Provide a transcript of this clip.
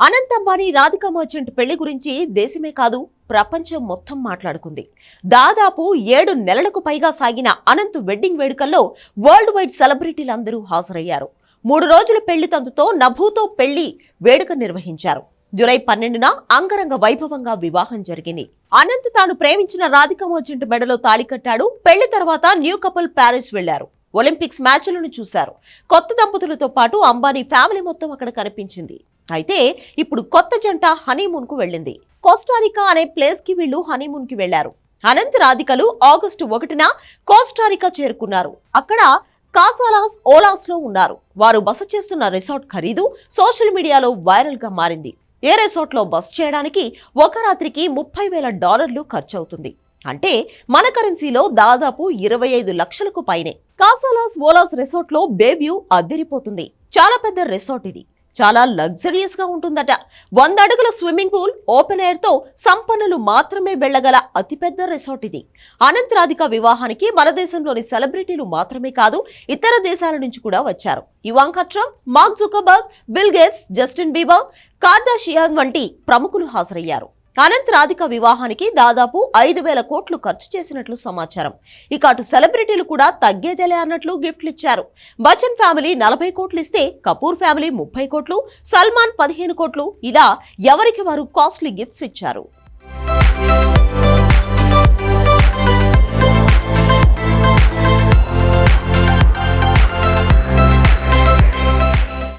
Anant Ambani Radhika merchant పెళ్ళి గురించి దేశమే కాదు ప్రపంచం మొత్తం మాట్లాడుకుంది. దాదాపు ఏడు నెలలకు పైగా సాగిన అనంత్ వెడ్డింగ్ వేడుకల్లో వరల్డ్ వైడ్ సెలబ్రిటీలందరూ హాజరయ్యారు. మూడు రోజుల పెళ్ళి తంతుతో నభూతో పెళ్ళి వేడుక నిర్వహించారు. జూలై పన్నెండున అంగరంగ వైభవంగా వివాహం జరిగింది. అనంత్ తాను ప్రేమించిన రాధికా మర్చెంట్ మెడలో తాళి కట్టాడు. పెళ్ళి తర్వాత న్యూ కపుల్ ప్యారిస్ వెళ్ళారు ఒలింపిక్స్ మ్యాచ్లను చూశారు. కొత్త దంపతులతో పాటు అంబానీ ఫ్యామిలీ మొత్తం అక్కడ కనిపించింది. అయితే ఇప్పుడు కొత్త జంట హనీమూన్కు వెళ్ళింది కోస్టారికా అనే ప్లేస్కి వీళ్ళు హనీమూన్కి వెళ్ళారు అనంత రాధికలు ఆగస్టు ఒకటిన కోస్టారికా చేరుకున్నారు. అక్కడ కాసాలాస్ ఓలాస్లో ఉన్నారు. వారు బస చేస్తున్న రిసార్ట్ ఖరీదు సోషల్ మీడియాలో వైరల్గా మారింది. ఏ రిసార్ట్లో బస చేయడానికి ఒక రాత్రికి ముప్పై వేల డాలర్లు ఖర్చవుతుంది. అంటే మన కరెన్సీలో దాదాపు ఇరవై ఐదు లక్షలకు పైనే. కాసాలాస్ ఓలాస్ రిసార్ట్లో బేవ్యూ అద్దెరిపోతుంది చాలా పెద్ద రిసార్ట్ ఇది. చాలా లగ్జరియస్గా ఉంటుందట. వంద అడుగుల స్విమ్మింగ్ పూల్ ఓపెన్ ఎయిర్తో సంపన్నులు మాత్రమే వెళ్ళగల అతిపెద్ద రిసార్ట్ ఇది. అనంతరాధిక వివాహానికి మన దేశంలోని సెలబ్రిటీలు మాత్రమే కాదు ఇతర దేశాల నుంచి కూడా వచ్చారు. Ivanka Trump Mark Zuckerberg Bill Gates Justin Bieber Kardashian వంటి ప్రముఖులు హాజరయ్యారు. అనంత్ రాధిక వివాహానికి దాదాపు ఐదు వేల కోట్లు ఖర్చు చేసినట్లు సమాచారం. ఇక అటు సెలబ్రిటీలు కూడా తగ్గేదేలే అన్నట్లు గిఫ్ట్లు ఇచ్చారు. బచ్చన్ ఫ్యామిలీ నలభై కోట్లు ఇస్తే కపూర్ ఫ్యామిలీ ముప్పై కోట్లు సల్మాన్ పదిహేను కోట్లు. ఇలా ఎవరికి వారు కాస్ట్లీ గిఫ్ట్స్ ఇచ్చారు?